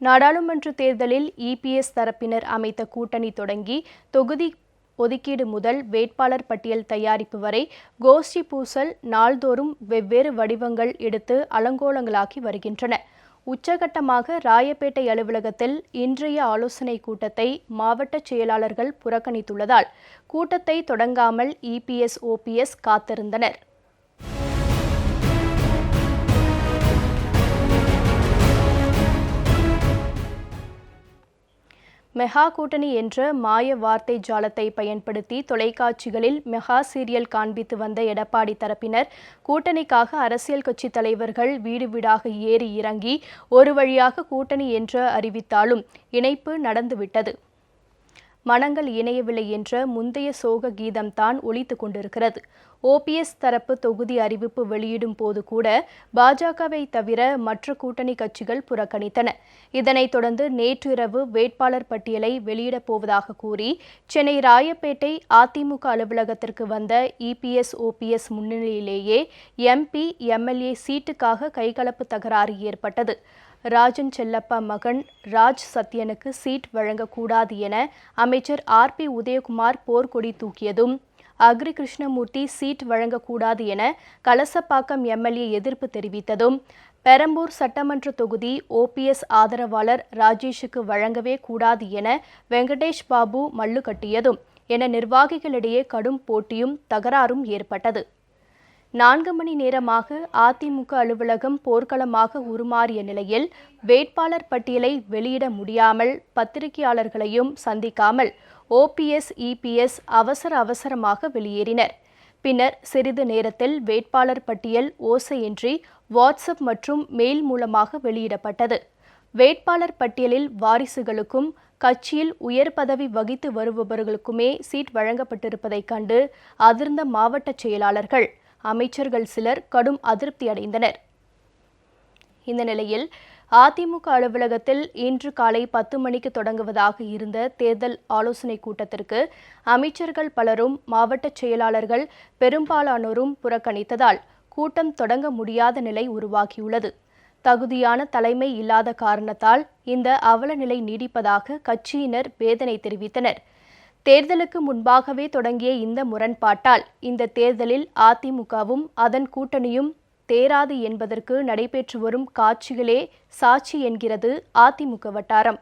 நாடாளுமன்ற தேர்தலில் இபிஎஸ் தரப்பினர் அமைத்த கூட்டணி தொடங்கி தொகுதி ஒதுக்கீடு முதல் வேட்பாளர் பட்டியல் தயாரிப்பு வரை கோஷ்டி பூசல் நாள்தோறும் வெவ்வேறு வடிவங்கள் எடுத்து அலங்கோலங்களாக்கி வருகின்றன. உச்சகட்டமாக ராயப்பேட்டை அலுவலகத்தில் இன்றைய ஆலோசனை கூட்டத்தை மாவட்ட செயலாளர்கள் புறக்கணித்துள்ளதால் கூட்டத்தை தொடங்காமல் இபிஎஸ் ஓபிஎஸ் காத்திருந்தனர். மெகா கூட்டணி என்ற மாய வார்த்தை ஜாலத்தை பயன்படுத்தி தொலைக்காட்சிகளில் மெகா சீரியல் காண்பித்து வந்த எடப்பாடி தரப்பினர் கூட்டணிக்காக அரசியல் கட்சி தலைவர்கள் வீடு வீடாக ஏறி இறங்கி ஒரு வழியாக கூட்டணி என்று அறிவித்தாலும் இணைப்பு நடந்துவிட்டது. மனங்கள் இணையவில்லை என்ற முந்தைய சோக கீதம்தான் ஒழித்து கொண்டிருக்கிறது. ஓபிஎஸ் தரப்பு தொகுதி அறிவிப்பு வெளியிடும் போது கூட பாஜகவை தவிர மற்ற கூட்டணி கட்சிகள் புறக்கணித்தன. இதனைத் தொடர்ந்து நேற்றிரவு வேட்பாளர் பட்டியலை வெளியிடப் போவதாக கூறி சென்னை ராயப்பேட்டை அதிமுக அலுவலகத்திற்கு வந்த இபிஎஸ் ஓபிஎஸ் முன்னிலையிலேயே எம்பி எம்எல்ஏ சீட்டுக்காக கைகலப்பு தகராறு ஏற்பட்டது. ராஜன் செல்லப்பா மகன் ராஜ் சத்யனுக்கு சீட் வழங்கக்கூடாது என அமைச்சர் ஆர் பி உதயகுமார் போர்க்கொடி தூக்கியதும். அக்ரி கிருஷ்ணமூர்த்தி சீட் வழங்கக்கூடாது என கலசப்பாக்கம் எம்எல்ஏ எதிர்ப்பு தெரிவித்ததும். பெரம்பூர் சட்டமன்ற தொகுதி ஓபிஎஸ் ஆதரவாளர் ராஜேஷுக்கு வழங்கவே கூடாது என வெங்கடேஷ் பாபு மல்லு கட்டியதும். என நிர்வாகிகளிடையே கடும் போட்டியும் தகராறும் ஏற்பட்டது. நான்கு மணி நேரமாக அதிமுக அலுவலகம் போர்க்களமாக உருமாறிய நிலையில் வேட்பாளர் பட்டியலை வெளியிட முடியாமல் பத்திரிகையாளர்களையும் சந்திக்காமல் ஓபிஎஸ் இபிஎஸ் அவசர அவசரமாக வெளியேறினர். பின்னர் சிறிது நேரத்தில் வேட்பாளர் பட்டியல் ஓசையின்றி வாட்ஸ்அப் மற்றும் மெயில் மூலமாக வெளியிடப்பட்டது. வேட்பாளர் பட்டியலில் வாரிசுகளுக்கும் கட்சியில் உயர் பதவி வகித்து வருபவர்களுக்குமே சீட் வழங்கப்பட்டிருப்பதைக் கண்டு அதிர்ந்த மாவட்ட செயலாளர்கள் அமைச்சர்கள் சிலர் கடும் அதிருப்தி அடைந்தனர். இந்த நிலையில் அதிமுக அலுவலகத்தில் இன்று காலை பத்து மணிக்கு தொடங்குவதாக இருந்த தேர்தல் ஆலோசனை கூட்டத்திற்கு அமைச்சர்கள் பலரும் மாவட்ட செயலாளர்கள் பெரும்பாலானோரும் புறக்கணித்ததால் கூட்டம் தொடங்க முடியாத நிலை உருவாகியுள்ளது. தகுதியான தலைமை இல்லாத காரணத்தால் இந்த அவல நிலை நீடிப்பதாக கட்சியினர் வேதனை தெரிவித்தனர். தேர்தலுக்கு முன்பாகவே தொடங்கிய இந்த முரண்பாட்டால் இந்த தேர்தலில் அதிமுகவும் அதன் கூட்டணியும் தேராது என்பதற்கு நடைபெற்று வரும் காட்சிகளே சாட்சி என்கிறது அதிமுக வட்டாரம்.